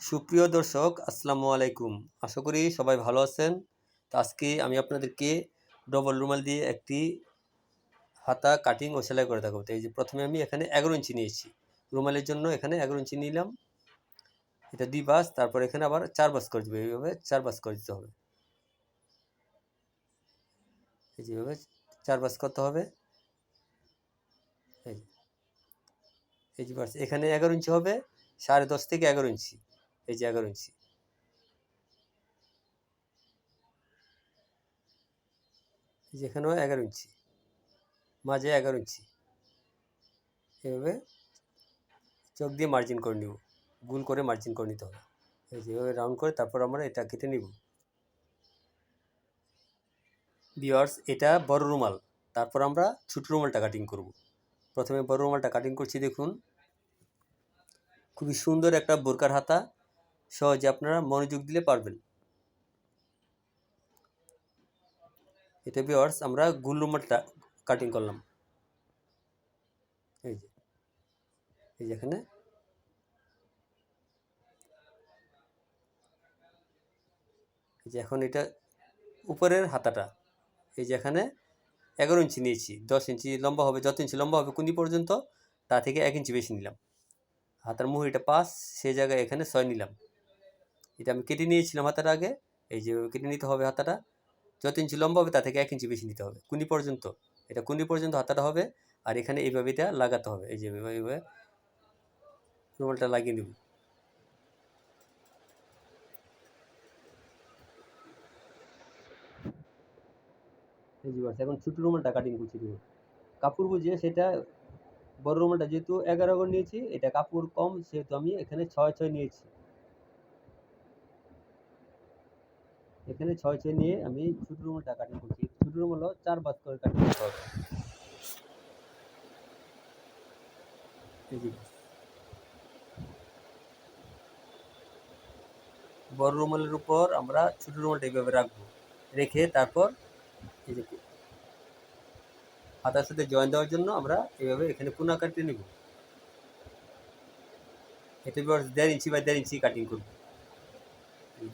সুপ্রিয় দর্শক, আসসালামু আলাইকুম। আশা করি সবাই ভালো আছেন। তো আজকে আমি আপনাদেরকে ডবল রুমাল দিয়ে একটি হাতা কাটিং ও সেলাই করে দেখাবো। তো এই যে প্রথমে আমি এখানে এগারো ইঞ্চি নিয়েছি। রুমালের জন্য এখানে এগারো ইঞ্চি নিলাম। এটা দুই বাস তারপর এখানে আবার চার বাস করে দেবে। এইভাবে চার বাস করে দিতে হবে। এই যেভাবে চার বাস করতে হবে। এই। এই যে বাস এখানে এগারো ইঞ্চি হবে, সাড়ে দশ থেকে এগারো ইঞ্চি। এই যে এগারো ইঞ্চি এই যে এগারো ইঞ্চি, মাঝে এগারো ইঞ্চি। এভাবে চোখ দিয়ে মার্জিন করে নিব গুল করে মার্জিন করে নিতে হবে। এই যে এভাবে রাউন্ড করে তারপর আমরা এটা কেটে নিব। বিয়ার্স এটা বড় রুমাল, তারপর আমরা ছোট রুমালটা কাটিং করব। প্রথমে বড় রুমালটা কাটিং করছি, দেখুন। খুবই সুন্দর একটা বোরকার হাতা সহজে আপনারা মনোযোগ দিলে পারবেন। এটা বিয়ার্স আমরা গুল রুমালটা কাটিং করলাম। এই যে এই যে এখানে। এই যে এখন এটা উপরের হাতাটা, এই যে এখানে এগারো ইঞ্চি নিয়েছি, দশ ইঞ্চি লম্বা হবে, যত ইঞ্চি লম্বা হবে কুনি পর্যন্ত, তা থেকে এক ইঞ্চি বেশি নিলাম। হাতার মুহুরিটা পাঁচ সেই জায়গায় এখানে ছয় নিলাম। এটা আমি কেটে নিয়েছিলাম হাতাটা আগে। এই যে কেটে নিতে হবে হাতাটা। যত ইঞ্চি লম্বা হবে তা থেকে এক ইঞ্চি বেশি নিতে হবে। কুনি পর্যন্ত। এটা কুনি পর্যন্ত হাতাটা হবে আর এখানে এইভাবে এটা লাগাতে হবে। এই যে এইভাবে রুমালটা লাগিয়ে নেব। এখন ছোটো রুমালটা কাটিং করছি দেখুন। কাপড় বুঝিয়ে সেটা বড় রুমালটা যেহেতু এগারো নিয়েছি, এটা কাপড় কম, সেহেতু আমি এখানে ছয় ছয় নিয়েছি। এখানে ছয় ছয় নিয়ে আমি ছোটো রুমালটা কাটিং করছি। ছোটো রুমাল চার বাস করে কাটিং করতে হবে। বড় রুমালের উপর আমরা ছোট রুমালটা এইভাবে রাখব। রেখে তারপর এই যে হাতার সাথে জয়েন দেওয়ার জন্য আমরা এইভাবে এখানে কোনা কাটিয়ে নেব। এটা দেড় ইঞ্চি বা দেড় ইঞ্চি কাটিং করব।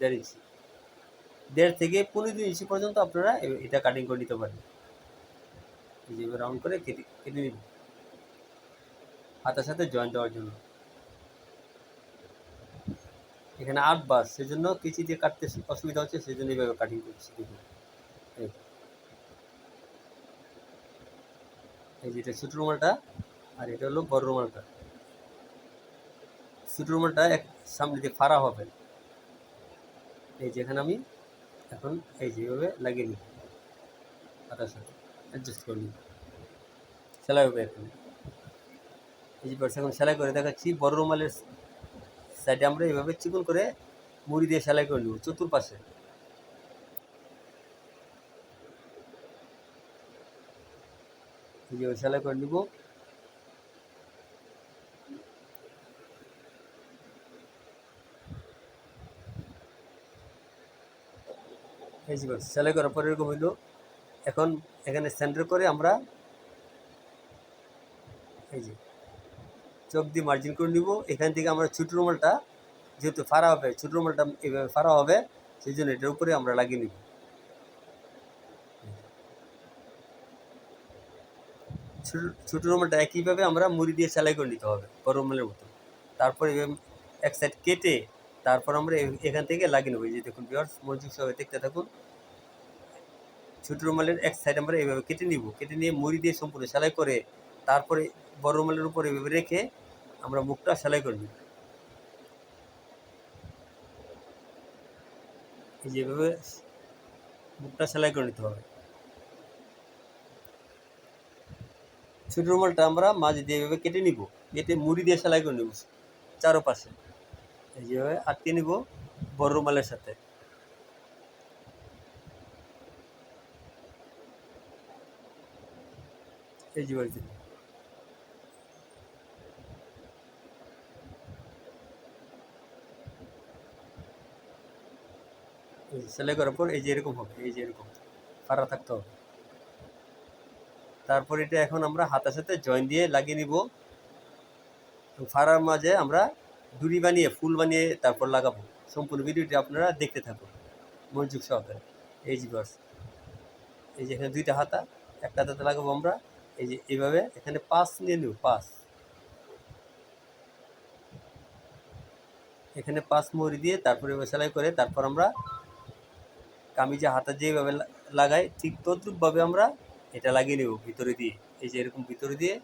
দেড় ইঞ্চি। দেড় থেকে পনেরো দুই ইঞ্চি পর্যন্ত আপনারা এটা কাটিং করে নিতে পারেন এই যে এবার রাউন্ড করে কেটে কেটে নিব। হাতের সাথে জয়েন দেওয়ার জন্য। এখানে আট বাস সেজন্য কেচি দিয়ে কাটতে অসুবিধা হচ্ছে, সেজন্য এইভাবে কাটিং করছি, দেখুন। এই যে। এটা ছোট রুমালটা, আর এটা হলো বড় রুমালটা। ছোট রুমালটা এক সামনে দিয়ে ফাড়া হবে। এই যেখানে আমি এখন এই যেভাবে লাগিয়ে নিই। হাতার সাথে অ্যাডজাস্ট করে নিই। সেলাই হবে এখানে। এই যে এখন সেলাই করে দেখাচ্ছি, বড় রুমালের সাইডে আমরা এইভাবে চিকন করে মুড়ি দিয়ে সেলাই করে নেব চতুর্পাশে। সেলাই করে নিব। সেলাই করার পরে এরকম হইল, এখন এখানে সেন্টার করে আমরা এই যে চোখ দিয়ে মার্জিন করে নিব। এখান থেকে আমরা ছোট রুমালটা, যেহেতু ফাড়া হবে, ছোট রুমালটা এভাবে ফাড়া হবে, সেই জন্য এটার উপরে আমরা লাগিয়ে নিব। ছোট রুমালটা একইভাবে আমরা মুড়ি দিয়ে সেলাই করে নিতে হবে, বড় রুমালের মতো। তারপরে এক সাইড কেটে তারপর আমরা এখান থেকে লাগিয়ে নেব। যে দেখুন বিয়ার্স মনোযোগ সবাই দেখতে থাকুন। ছোট রুমালের এক সাইড আমরা এইভাবে কেটে নিব। কেটে নিয়ে মুড়ি দিয়ে সম্পূর্ণ সেলাই করে তারপরে বড় রুমালের উপর এভাবে রেখে আমরা মুখটা সেলাই করে নিব। এই যে এভাবে মুখটা সেলাই করে নিতে হবে। ছোট রুমালটা আমরা মাঝে দিয়ে এভাবে কেটে নিব। কেটে মুড়ি দিয়ে সেলাই করে নিব চারোপাশে। এই যেভাবে আটকে নিব বড় রুমালের সাথে এই যে বাড়িতে যে সেলাই করার পর এই যে এরকম হবে এই যে এরকম ফাড়া থাকতে হবে তারপর এটা এখন আমরা হাতার সাথে জয়েন দিয়ে লাগিয়ে নিব ফাড়ার মাঝে আমরা দড়ি বানিয়ে, ফুল বানিয়ে তারপর লাগাবো। সম্পূর্ণ ভিডিওটি আপনারা দেখতে থাকুন। মনোযোগ সহকারে। এই যে বাস, এই যে এখানে দুইটা হাতা, একটা হাতাতে লাগাবো আমরা। এই যে এইভাবে এখানে পাঁচ নিয়ে নেব, পাঁচ। এখানে পাঁচ মুড়ি দিয়ে তারপরে সেলাই করে তারপর আমরা কামিজে হাতা যেভাবে লাগাই, ঠিক তদ্রুপভাবে আমরা এটা লাগিয়ে নেব ভিতরে দিয়ে। এই যে এরকম ভিতরে দিয়ে,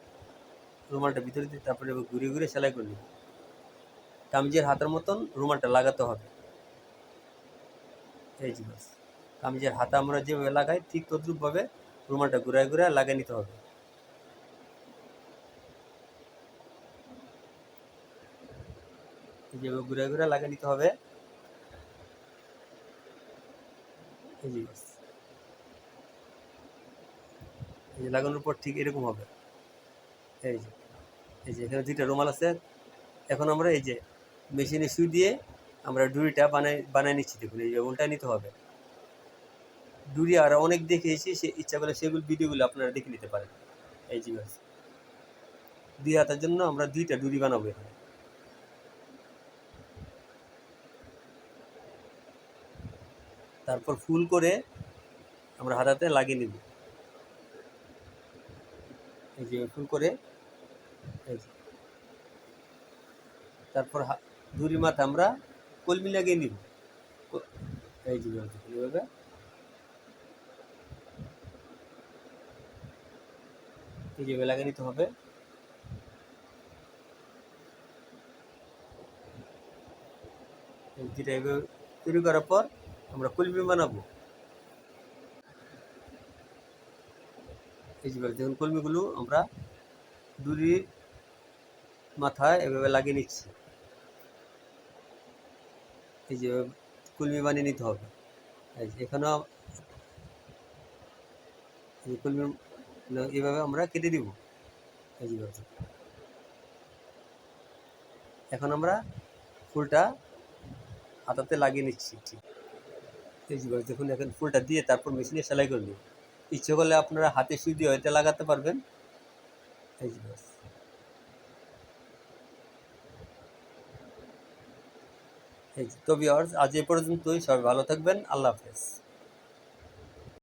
রুমালটা ভিতরে দিয়ে তারপরে ঘুরে ঘুরে সেলাই করে নেব। কামিজের হাতের মতন রুমালটা লাগাতে হবে। এই যে কামিজের হাতা আমরা যেভাবে লাগাই, ঠিক তদ্রুপভাবে রুমালটা ঘুরায় ঘুরায় লাগিয়ে নিতে হবে। যেভাবে ঘুরায় ঘুরায় লাগিয়ে নিতে হবে। এই যে এই যে লাগানোর পর ঠিক এরকম হবে। এই যে এই যে এখানে দুইটা রুমাল আছে। এখন আমরা এই যে মেশিনে সুই দিয়ে আমরা ডুরিটা বানাই বানাই নিচ্ছি দেখুন এই উল্টা নিতে হবে। ডুরি আর অনেক দেখেছি, সে ইচ্ছা করলে সেগুলো ভিডিওগুলো আপনারা দেখে নিতে পারেন। এই বাস দুই হাতের জন্য আমরা দুইটা ডুরি বানাবো এখানে। তারপর ফুল করে আমরা হাতাতে লাগিয়ে নিব। এই যে ফুল করে। তারপর দড়ি মাথা আমরা কলমি লাগিয়ে নিব। এই যে এইভাবে। লাগিয়ে নিতে হবে। যেটা এইভাবে তৈরি করার পর আমরা কলমি বানাবো। এই যে দেখুন কলমিগুলো আমরা দড়ির মাথায় এভাবে লাগিয়ে নিচ্ছি। এই যে কুলমি বানিয়ে নিতে হবে। এখানেও কুলমি এইভাবে আমরা কেটে দিব। এই এখন আমরা ফুলটা হাতাতে লাগিয়ে নিচ্ছি ঠিক। এই দেখুন, এখন ফুলটা দিয়ে তারপর মেশিনে সেলাই করে নিব ইচ্ছে করলে আপনারা হাতে সুই দিয়ে এটা লাগাতে পারবেন। এই যে ব্যাস। এই যে, তো ভিউয়ার্স আজ এ পর্যন্তই সবাই ভালো থাকবেন আল্লাহ হাফেজ।